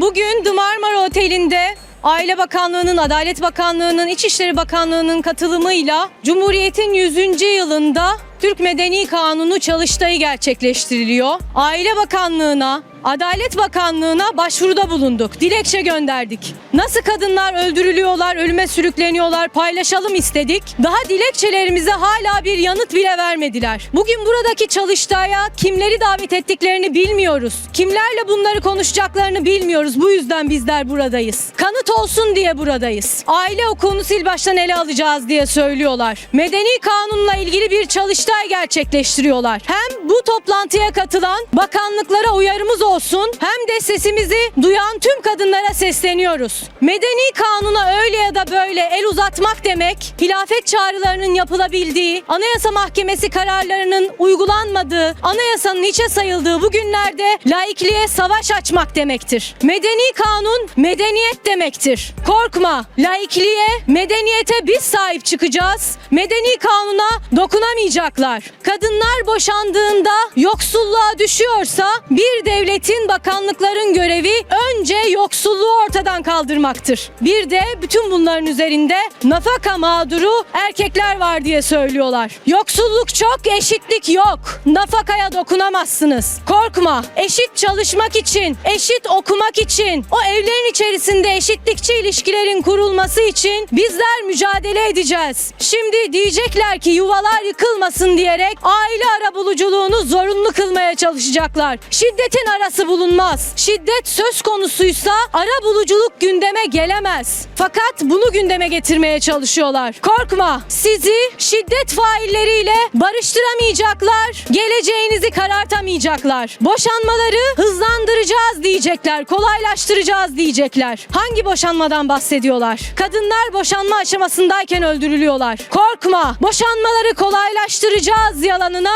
Bugün The Marmara Oteli'nde Aile Bakanlığı'nın, Adalet Bakanlığı'nın, İçişleri Bakanlığı'nın katılımıyla Cumhuriyet'in 100. yılında Türk Medeni Kanunu çalıştayı gerçekleştiriliyor. Aile Bakanlığı'na, Adalet Bakanlığı'na başvuruda bulunduk. Dilekçe gönderdik. Nasıl kadınlar öldürülüyorlar, ölüme sürükleniyorlar paylaşalım istedik. Daha dilekçelerimize hala bir yanıt bile vermediler. Bugün buradaki çalıştaya kimleri davet ettiklerini bilmiyoruz. Kimlerle bunları konuşacaklarını bilmiyoruz. Bu yüzden bizler buradayız. Kanıt olsun diye buradayız. Aile hukukunu sil baştan ele alacağız diye söylüyorlar. Medeni kanunla ilgili bir çalıştay gerçekleştiriyorlar. Hem bu toplantıya katılan bakanlıklara uyarımız olsun hem de sesimizi duyan tüm kadınlara sesleniyoruz. Medeni kanuna öyle ya da böyle el uzatmak demek, hilafet çağrılarının yapılabildiği, Anayasa Mahkemesi kararlarının uygulanmadığı, anayasanın hiçe sayıldığı bu günlerde laikliğe savaş açmak demektir. Medeni kanun medeniyet demektir. Korkma, laikliğe, medeniyete biz sahip çıkacağız. Medeni kanuna dokunamayacaklar. Kadınlar boşandığında yoksulluğa düşüyorsa bir devletin bakanlıkların görevi önce yoksulluğu ortadan kaldırmaktır. Bir de bütün bunların üzerinde nafaka mağduru erkekler var diye söylüyorlar. Yoksulluk çok, eşitlik yok. Nafakaya dokunamazsınız. Korkma. Eşit çalışmak için, eşit okumak için, o evlerin içerisinde eşitlikçi ilişkilerin kurulması için bizler mücadele edeceğiz. Şimdi diyecekler ki yuvalar yıkılmasın diyerek aile arabuluculuğunu zorunlu kılmaya çalışacaklar. Şiddetin arası bulunmaz. Şiddet söz konusuysa ara buluculuk gündeme gelemez. Fakat bunu gündeme getirmeye çalışıyorlar. Korkma. Sizi şiddet failleriyle barıştıramayacaklar. Geleceğinizi karartamayacaklar. Boşanmaları hızlandıracağız diyecekler. Kolaylaştıracağız diyecekler. Hangi boşanmadan bahsediyorlar? Kadınlar boşanma aşamasındayken öldürülüyorlar. Korkma. Boşanmaları kolaylaştıracağız yalanına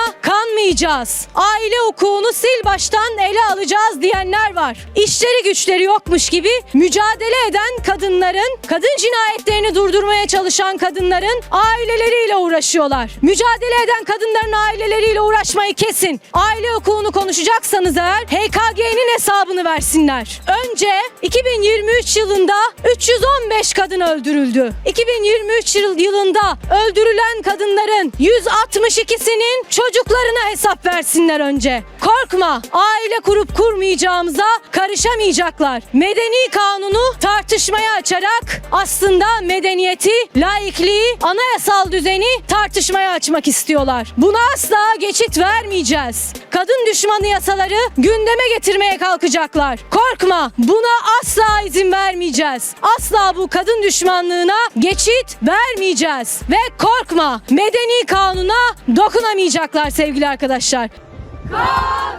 kanmayacağız. Aile hukukunu sil baştan ele alacağız diyenler var. İşleri güçleri yokmuş gibi mücadele eden kadınların, kadın cinayetlerini durdurmaya çalışan kadınların aileleriyle uğraşıyorlar. Mücadele eden kadınların aileleriyle uğraşmayı kesin. Aile hukukunu konuşacaksanız eğer HKG'nin versinler. Önce 2023 yılında 315 kadın öldürüldü. 2023 yıl- yılında öldürülen kadınların 162'sinin çocuklarına hesap versinler önce. Korkma. Aile kurup kurmayacağımıza karışamayacaklar. Medeni kanunu tartışmaya açarak aslında medeniyeti, laikliği, anayasal düzeni tartışmaya açmak istiyorlar. Buna asla geçit vermeyeceğiz. Kadın düşmanı yasaları gündeme getirmeye kalkacaklar. Korkma. Buna asla izin vermeyeceğiz. Asla bu kadın düşmanlığına geçit vermeyeceğiz. Ve korkma. Medeni kanuna dokunamayacaklar sevgili arkadaşlar. Kadın!